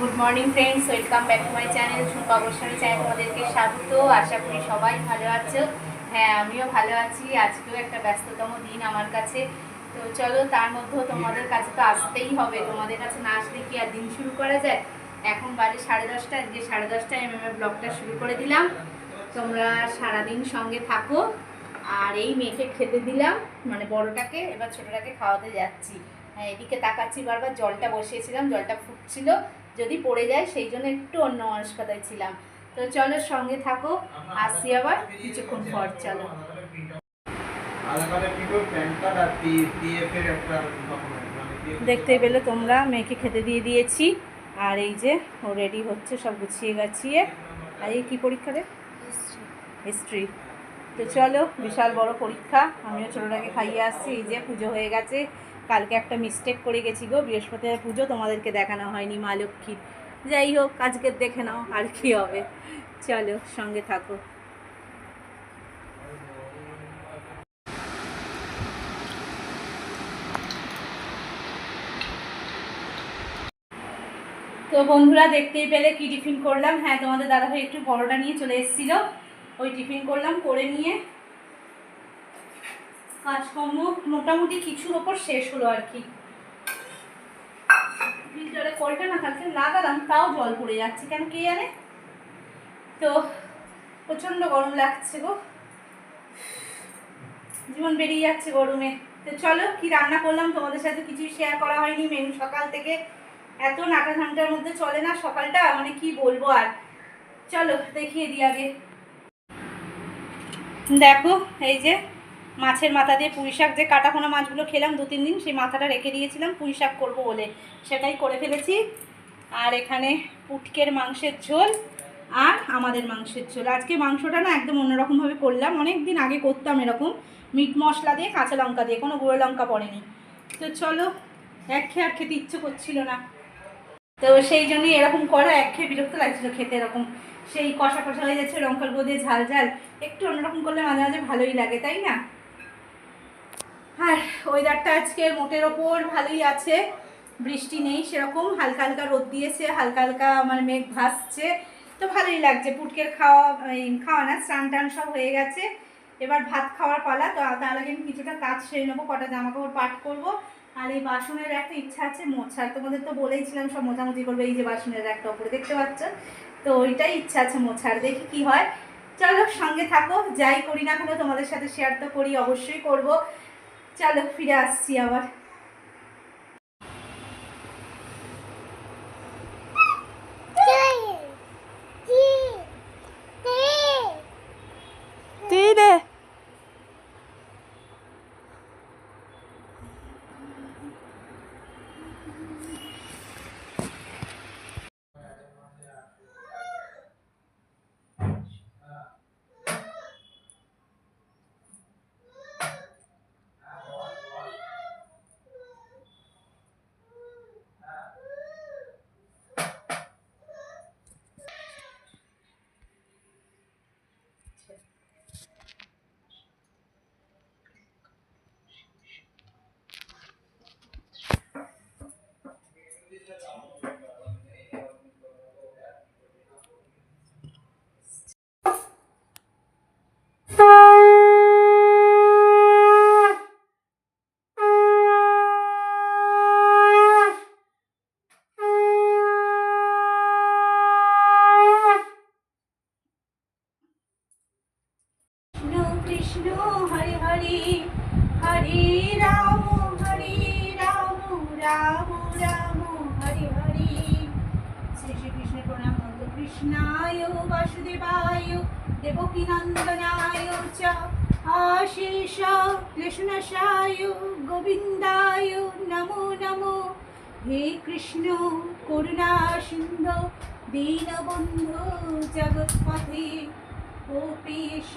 Good morning friends welcome back to my channel Jhumpa Goswami channel তোমাদেরকে স্বাগত। আশা করি সবাই ভালো আছো। হ্যাঁ আমিও ভালো আছি। আজকেও একটা ব্যস্ততম দিন আমার কাছে। তো চলো, তার মধ্যেও তোমাদের কাছে তো আসতেই হবে। তোমাদের কাছে না আসলে কি আর দিন শুরু করা যায়? এখন বাজে সাড়ে দশটা। যে সাড়ে দশটায় এম এম ব্লগটা শুরু করে দিলাম। তোমরা সারাদিন সঙ্গে থাকো। আর এই মেয়েকে খেতে দিলাম। মানে বড়টাকে, এবার ছোটটাকে খাওয়াতে যাচ্ছি। হ্যাঁ এদিকে তাকাচ্ছি। বারবার জলটা বসিয়েছিলাম। জলটা ফুটছিল। যদি পড়ে যায়, সেই জন্য একটু অন্য মানসিকতায় ছিলাম। তো চলো সঙ্গে থাকো, আসি আবার কিছুক্ষণ পর, চলো। দেখতে পেলে তোমরা, মেয়েকে খেতে দিয়ে দিয়েছি। আর এই যে, ও রেডি হচ্ছে, সব গুছিয়ে গাছিয়ে। আর এই কী পরীক্ষা রে? হিস্ট্রি তো চলো, বিশাল বড় পরীক্ষা। আমিও ছোটোটাকে খাইয়ে আসছি। এই যে, পুজো হয়ে গেছে। কালকে একটা মিস্টেক করে গেছি গো, বৃহস্পতিবার পুজো তোমাদেরকে দেখানো হয়নি, মা লক্ষ্মীর। যাই হোক, আজকে দেখে নাও আর কি হবে। চলো, সঙ্গে থাকো। তো বন্ধুরা, দেখতেই পেলে কি টিফিন করলাম। হ্যাঁ তোমাদের দাদাভাই একটু বড়টা নিয়ে চলে এসেছিল। ওই টিফিন করলাম, করে নিয়ে কাজকর্ম মোটামুটি কিছুর ওপর শেষ হলো আর কি। ফিল্টারে কলটা না কালকে লাগালাম, তাও জল পড়ে যাচ্ছে। কেন কে জানে? তো প্রচণ্ড গরম লাগছে গো। জীবন বেরিয়ে যাচ্ছে গরমে। তো চলো, কি রান্না করলাম তোমাদের সাথে কিছুই শেয়ার করা হয়নি। মেনু সকাল থেকে এত নাটা ঘণ্টার মধ্যে চলে না সকালটা? মানে কি বলব আর। চলো, দেখিয়ে দিই আগে। দেখো, এই যে মাছের মাথা দিয়ে পুঁই শাক, যে কাটাখোনা মাছগুলো খেলাম দু তিন দিন, সেই মাথাটা রেখে দিয়েছিলাম, পুঁই শাক করব বলে। সেটাই করে ফেলেছি। আর এখানে পুটকের মাংসের ঝোল আর আমাদের মাংসের ঝোল। আজকে মাংসটা না একদম অন্যরকমভাবে করলাম। অনেক দিন আগে করতাম এরকম। মিট মশলা দিয়ে, কাঁচা লঙ্কা দিয়ে, কোনো গুঁড়ো লঙ্কা পড়েনি। তো চলো এক খেয়ে আর খেতে ইচ্ছে করছিল না। তো সেই জন্যই এরকম করা এক খেয়ে বিরক্ত লাগছিল খেতে এরকম। সেই কষা কষা হয়ে যাচ্ছে, লঙ্কার দিয়ে ঝাল ঝাল। একটু অন্যরকম করলে মাঝে মাঝে ভালোই লাগে, তাই না? আর ওয়েদারটা আজকে মোটের ওপর ভালোই আছে। বৃষ্টি নেই সেরকম, হালকা হালকা রোদ দিয়েছে, হালকা হালকা মানে মেঘ ভাসছে। তো ভালোই লাগছে, পুটকের খাওয়া খাওয়া না, স্নান টান সব হয়ে গেছে। এবার ভাত খাওয়ার পালা, তো তার আগে আমি কিছুটা কাজ সেরে নেব, কটা জামা কাপড় পাট করব। আর এই বাসনের একটা ইচ্ছা আছে মোছার তোমাদের তো বলেইছিলাম সব মোছামুছি করবে, এই যে বাসনের একটা ওপরে দেখতে পাচ্ছ? তো ওইটাই ইচ্ছা আছে মোছার দেখি কি হয়। চলো সঙ্গে থাকো, যাই করি না কেন তোমাদের সাথে শেয়ার তো করি, অবশ্যই করব। চলো ফিরে আসছি আবার। কৃষ্ণ, হরে হরে। হরে রাম হরে রাম রাম রাম, হরে হরে। শ্রী শ্রীকৃষ্ণ প্রণাম নন্দ কৃষ্ণায়, বাসুদেবায় দেবকী নন্দনায় চ। আশিষ কৃষ্ণশায় গোবিন্দায় নমো নমো। হে কৃষ্ণ, করুণা সিন্ধু, দীনবন্ধু জগৎপথে। গোপীশ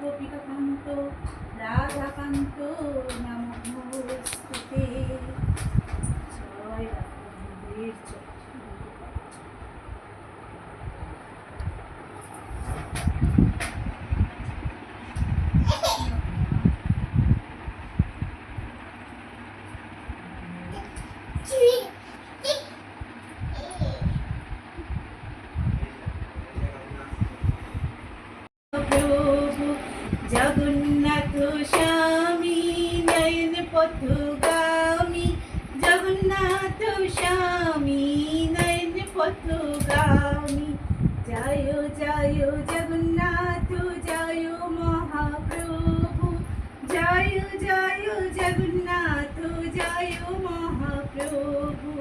গোপিকান্ত রাধাকান্ত নমস্তুতে জয় রাধাদের জয় পথগামী জয় জগন্নাথ, জয় মহাপ্রভু। জয় জয় জগন্নাথ, জয় মহাপ্রভু।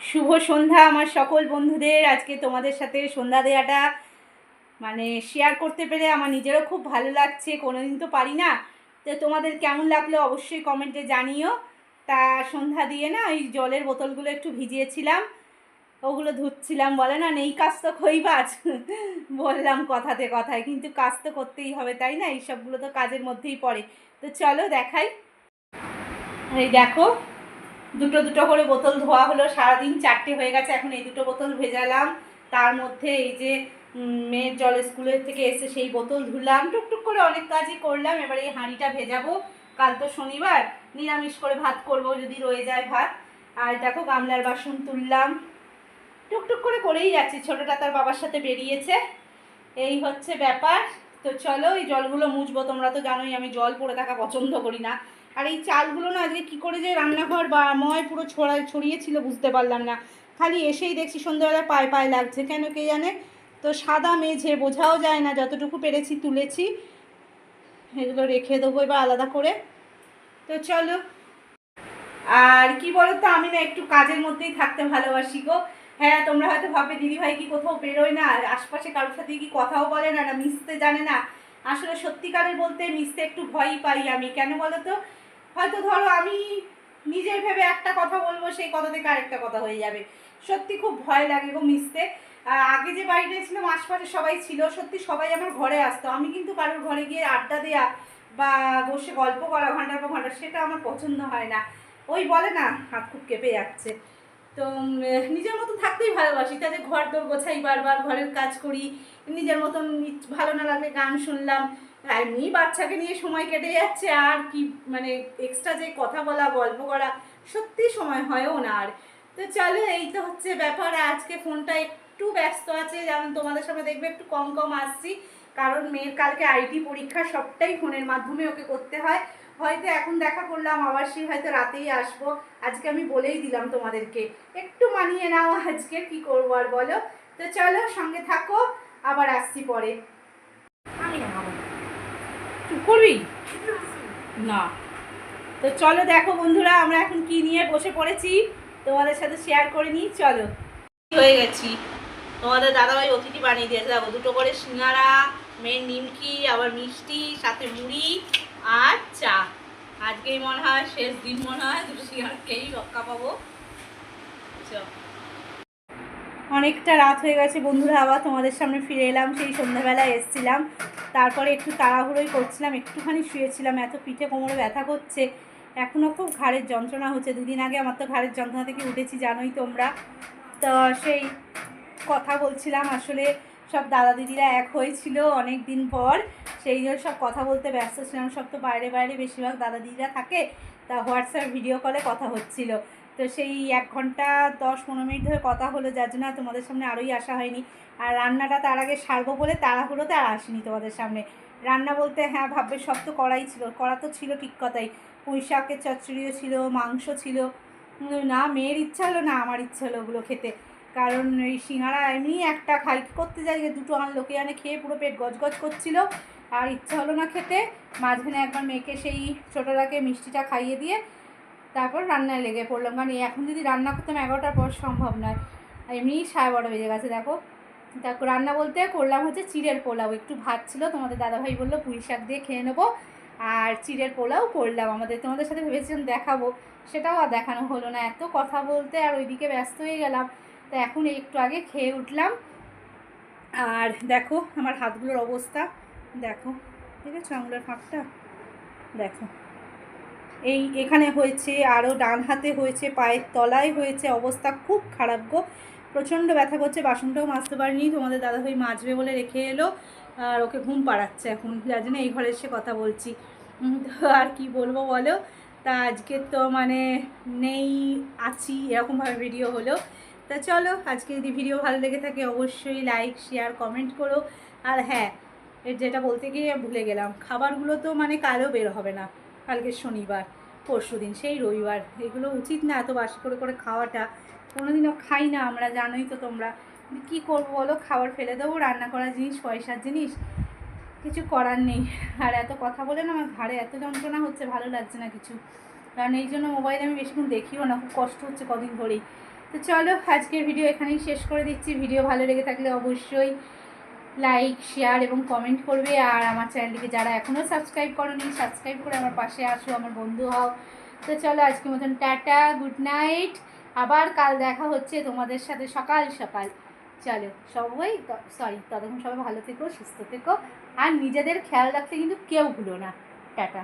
শুভ সন্ধ্যা আমার সকল বন্ধুদের। আজকে তোমাদের সাথে সন্ধ্যা দেওয়াটা মানে শেয়ার করতে পেরে আমার নিজেরও খুব ভালো লাগছে, কোনোদিন তো পারি না। তো তোমাদের কেমন লাগল অবশ্যই কমেন্টে জানিও। তা সন্ধ্যা দিয়ে না ওই জলের বোতলগুলো একটু ভিজিয়েছিলাম। ওগুলো ধুচ্ছিলাম, বলে, না নেই কাজ তো খইবাজ বললাম কথাতে কথায়, কিন্তু কাজ তো করতেই হবে, তাই না? এই সবগুলো তো কাজের মধ্যেই পড়ে। তো চলো দেখাই। এই দেখো, দুটো দুটো করে বোতল ধোয়া হলো, সারাদিন চারটে হয়ে গেছে, এখন এই দুটো বোতল ভেজালাম। তার মধ্যে এই যে মেয়ের জল স্কুলের থেকে এসে সেই বোতল ধুলাম, টুকটুক করে অনেক কাজই করলাম, এবার এই হাঁড়িটা ভেজাবো। কাল তো শনিবার, নিরামিষ করে ভাত করব যদি রয়ে যায় ভাত। আর দেখো গামলার বাসন তুললাম। টুকটুক করে করেই যাচ্ছি। ছোটোটা তার বাবার সাথে বেরিয়েছে। এই হচ্ছে ব্যাপার। তো চলো, এই জলগুলো মুছবো। তোমরা তো জানোই আমি জল পড়ে থাকা পছন্দ করি না। আর এই চালগুলো না আজকে কী করে যে রান্নাঘর বা ময় পুরো ছড়া, ছড়িয়েছিল বুঝতে পারলাম না। খালি এসেই দেখছি সন্ধ্যাবেলা পায়ে পায়ে লাগছে। কেন কে জানে? তো সাদা মেঝে, বোঝাও যায় না। যতটুকু পেরেছি তুলেছি। এগুলো রেখে দেবো এবার আলাদা করে। তো চলো। আর কি বলো তো আমি না একটু কাজের মধ্যেই থাকতে ভালোবাসি গো। হ্যাঁ তোমরা হয়তো ভাববে, দিদিভাই কি কোথাও বেরোয় না? আর আশপাশে কারোর সাথে কি কথাও বলে না না মিশতে জানে না? আসলে সত্যিকারের বলতে মিশতে একটু ভয়ই পাই আমি। কেন বলো তো? হয়তো ধরো আমি নিজের ভেবে একটা কথা বলব, সেই কথা থেকে আরেকটা কথা হয়ে যাবে। সত্যি খুব ভয় লাগে গো মিশতে। আগে যে বাড়িতে ছিলাম, আশপাশে সবাই ছিল, সত্যি সবাই আমার ঘরে আসতো। আমি কিন্তু কারোর ঘরে গিয়ে আড্ডা দেয়া বা বসে গল্প করা ঘণ্টার পর ঘণ্টা সেটা আমার পছন্দ হয় না। ওই বলে না, হাত খুব কেঁপে যাচ্ছে। তো নিজের মতন থাকতেই ভালোবাসি। তাতে ঘর দোর গোছাই বারবার, ঘরের কাজ করি, নিজের মতন ভালো না লাগলে গান শুনলাম। এমনি বাচ্চাকে নিয়ে সময় কেটে যাচ্ছে, আর কি মানে এক্সট্রা যে কথা বলা, গল্প করা, সত্যি সময় হয়ও না আর। তো চলো, এই তো হচ্ছে ব্যাপার। আজকে ফোনটা একটু ব্যস্ত আছে, যেমন তোমাদের সামনে দেখবে, একটু কম কম আসছি। কারণ মেয়ের কালকে আইটি পরীক্ষা, সবটাই ফোনের মাধ্যমে ওকে করতে হয়। হয়তো এখন দেখা করলাম আবার সেই হয়তো রাতেই আসব। আজকে আমি বলেই দিলাম তোমাদেরকে। একটু মানিয়ে নাও আজকে কি করব আর বলো? তো চলো সঙ্গে থাকো আবার আসছি পরে। আমি চুপ করবি? না তো চলো দেখো বন্ধুরা আমরা এখন কি নিয়ে বসে পড়েছি? তোমাদের সাথে শেয়ার করে নিই চলো। হয়ে গেছি। তোমাদের দাদাভাই অতিথি বানিয়ে দিয়েছে। দেখো দুটো করে সিঙ্গারা মেয়ের নিমকি আবার মিষ্টি সাথে মুড়ি। আর চা আজকেই মনে হয় শেষ দিন মনে হয়, দুটো সিঙ্গারা খেয়েই রক্ষা পাবো। অনেকটা রাত হয়ে গেছে, বন্ধুরা আবার তোমাদের সামনে ফিরে এলাম, সেই সন্ধ্যাবেলায় এসেছিলাম। তারপরে একটু তাড়াহুড়োই করছিলাম, একটুখানি শুয়েছিলাম, এত পিঠে কোমরে ব্যথা করছে। এখনও খুব ঘাড়ের যন্ত্রণা হচ্ছে, দুদিন আগে আমার তো ঘাড়ের যন্ত্রণা থেকে উঠেছি, জানোই তোমরা। তো সেই কথা বলছিলাম, আসলে সব দাদা দিদিরা এক হয়েছিল অনেক দিন পর। সেই জন্য সব কথা বলতে ব্যস্ত ছিলাম। সব তো বাইরে বাইরে বেশিরভাগ দাদা দিদিরা থাকে। তা হোয়াটসঅ্যাপ ভিডিও কলে কথা হচ্ছিল। তো সেই এক ঘণ্টা দশ পনেরো মিনিট ধরে কথা হলো, যার জন্য তোমাদের সামনে আরোই আসা হয়নি। আর রান্নাটা তার আগে সারবো বলে তাড়াহুড়োতে আর আসিনি তোমাদের সামনে। রান্না বলতে হ্যাঁ ভাববে সব তো করাই ছিল। করা তো ছিল ঠিক কথাই। পুঁই শাকের চচ্চড়িও ছিল, মাংস ছিল। না, মেয়ের ইচ্ছা হলো না, আমার ইচ্ছা হলো ওগুলো খেতে। কারণ ওই সিঙ্গারা এমনি একটা খাই। করতে যাই? দুটো আনলো কে আনে, খেয়ে পুরো পেট গজগজ করছিল। আর ইচ্ছা হলো না খেতে, মাঝখানে একবার মেয়েকে সেই ছোটোটাকে মিষ্টিটা খাইয়ে দিয়ে তারপর রান্নায় লেগে পড়লাম। কারণ এখন যদি রান্না করতাম এগারোটার পর সম্ভব নয়। এমনি সাড়ে বারো বেজে গেছে, দেখো। তারপর রান্না বলতে করলাম হচ্ছে চিড়ের পোলাও। একটু ভাত ছিল, তোমাদের দাদাভাই বলল পুঁই শাক দিয়ে খেয়ে নেব। আর চিড়ের পোলাও করলাম আমাদের। তোমাদের সাথে ভেবেছিলাম দেখাবো, সেটাও আর দেখানো হলো না। এত কথা বলতে আর ওইদিকে ব্যস্ত হয়ে গেলাম। তা এখন একটু আগে খেয়ে উঠলাম। আর দেখো, আমার হাতগুলোর অবস্থা। দেখো, ঠিক আছে, আঙুলের ফাঁকটা? দেখো। এই এখানে হয়েছে আরও ডান হাতে হয়েছে, পায়ের তলায় হয়েছে, অবস্থা খুব খারাপ গো। প্রচণ্ড ব্যথা করছে, বাসনটাও মাজতে পারিনি, তোমাদের দাদাভাই মাজবে বলে রেখে এলো, আর ওকে ঘুম পাড়াচ্ছে এখন, যার জন্য এই ঘরে এসে কথা বলছি। তো আর কি বলব বলো? তা আজকে তো মানে নেই, আছি, এরকমভাবে ভিডিও হলো। তা চলো, আজকে যদি ভিডিও ভালো লেগে থাকে, অবশ্যই লাইক শেয়ার কমেন্ট করো। আর হ্যাঁ এর যেটা বলতে গিয়ে ভুলে গেলাম। খাবারগুলো তো মানে কালও বের হবে না। কালকে শনিবার, পরশু দিন, সেই রবিবার। এগুলো উচিত না এত বাসি করে করে খাওয়াটা। কোনোদিনও খাই না আমরা, জানোই তো তোমরা। কি করব বলো? খাবার ফেলে দেবো, রান্না করা জিনিস, পয়সার জিনিস। কিছু করার নেই। আর এত কথা বলে না, আমার ঘাড়ে এত যন্ত্রণা হচ্ছে, ভালো লাগছে না কিছু। কারণ এই জন্য মোবাইল আমি বেশিক্ষণ দেখিও না, খুব কষ্ট হচ্ছে কদিন ধরেই। তো চলো, আজকের ভিডিও এখানেই শেষ করে দিচ্ছি। ভিডিও ভালো লেগে থাকলে অবশ্যই লাইক, শেয়ার এবং কমেন্ট করবে। আর আমার চ্যানেলটিকে যারা এখনও সাবস্ক্রাইব করোনি, সাবস্ক্রাইব করে আমার পাশে আসো, আমার বন্ধু হও। তো চলো আজকের মতন টাটা, গুড নাইট। আবার কাল দেখা হচ্ছে তোমাদের সাথে সকাল সকাল। চলো সবাই সরি ততক্ষণ সবাই ভালো থেকো, সুস্থ থেকো। আর নিজেদের খেয়াল রাখতে কিন্তু কেউ ভুলো না। টাটা।